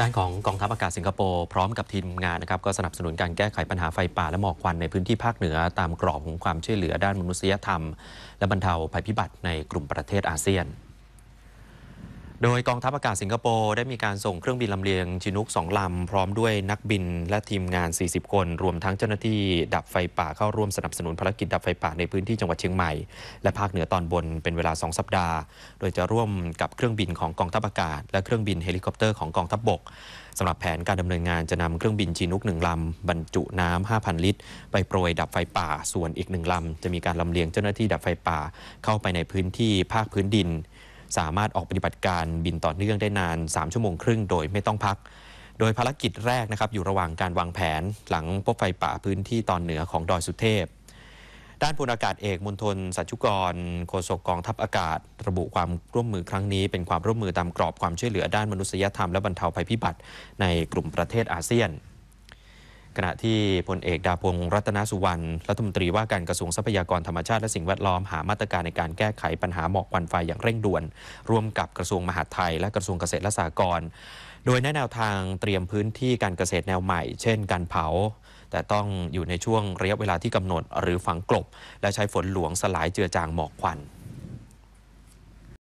ด้านของกองทัพอากาศสิงคโปร์พร้อมกับทีมงานนะครับก็สนับสนุนการแก้ไขปัญหาไฟป่าและหมอกควันในพื้นที่ภาคเหนือตามกรอบของความช่วยเหลือด้านมนุษยธรรม และบรรเทาภัยพิบัติในกลุ่มประเทศอาเซียน โดยกองทัพอากาศสิงคโปร์ได้มีการส่งเครื่องบินลำเลียงชินุก2ลำ พร้อมด้วยนักบินและทีมงาน 40 คน รวมทั้งเจ้าหน้าที่ดับไฟป่าเข้าร่วมสนับสนุนภารกิจดับไฟป่าในพื้นที่จังหวัดเชียงใหม่ และภาคเหนือตอนบนเป็นเวลา 2 สัปดาห์ โดยจะร่วมกับเครื่องบินของกองทัพอากาศ และเครื่องบินเฮลิคอปเตอร์ของกองทัพบบกสำหรับแผนการดำเนินงานจะนำเครื่องบินชีนุกหนึ่งลำบรรจุน้ำ5,000 ลิตร ไปโปรยดับไฟป่าส่วนอีกหนึ่งลำจะมีการลำเลียงเจ้าหน้าที่ดับไฟป่าเข้าไปในพื้นที่ภาคพื้นดิน สามารถออกปฏิบัติการบินต่อเนื่องได้นาน 3 ชั่วโมงครึ่งโดยไม่ต้องพัก โดยภารกิจแรกนะครับอยู่ระหว่างการวางแผนหลังพบไฟป่าพื้นที่ตอนเหนือของดอยสุเทพ ด้านพลอากาศเอกมณฑลสัจจุกรโฆษกกองทัพอากาศ ระบุความร่วมมือครั้งนี้เป็นความร่วมมือตามกรอบความช่วยเหลือด้านมนุษยธรรมและบรรเทาภัยพิบัติในกลุ่มประเทศอาเซียน ขณะที่พลเอกดาพงศ์รัตนสุวรรณรัฐมนตรีว่าการกระทรวงทรัพยากรธรรมชาติและสิ่งแวดล้อมหามาตรการในการแก้ไขปัญหาหมอกควันไฟอย่างเร่งด่วน ร่วมกับกระทรวงมหาดไทย และกระทรวงเกษตรและสหกรณ์โดยแนะแนวทางเตรียมพื้นที่การเกษตรแนวใหม่ เช่น การเผา แต่ต้องอยู่ในช่วงระยะเวลาที่กำหนดหรือฝังกลบ และใช้ฝนหลวงสลายเจือจางหมอกควัน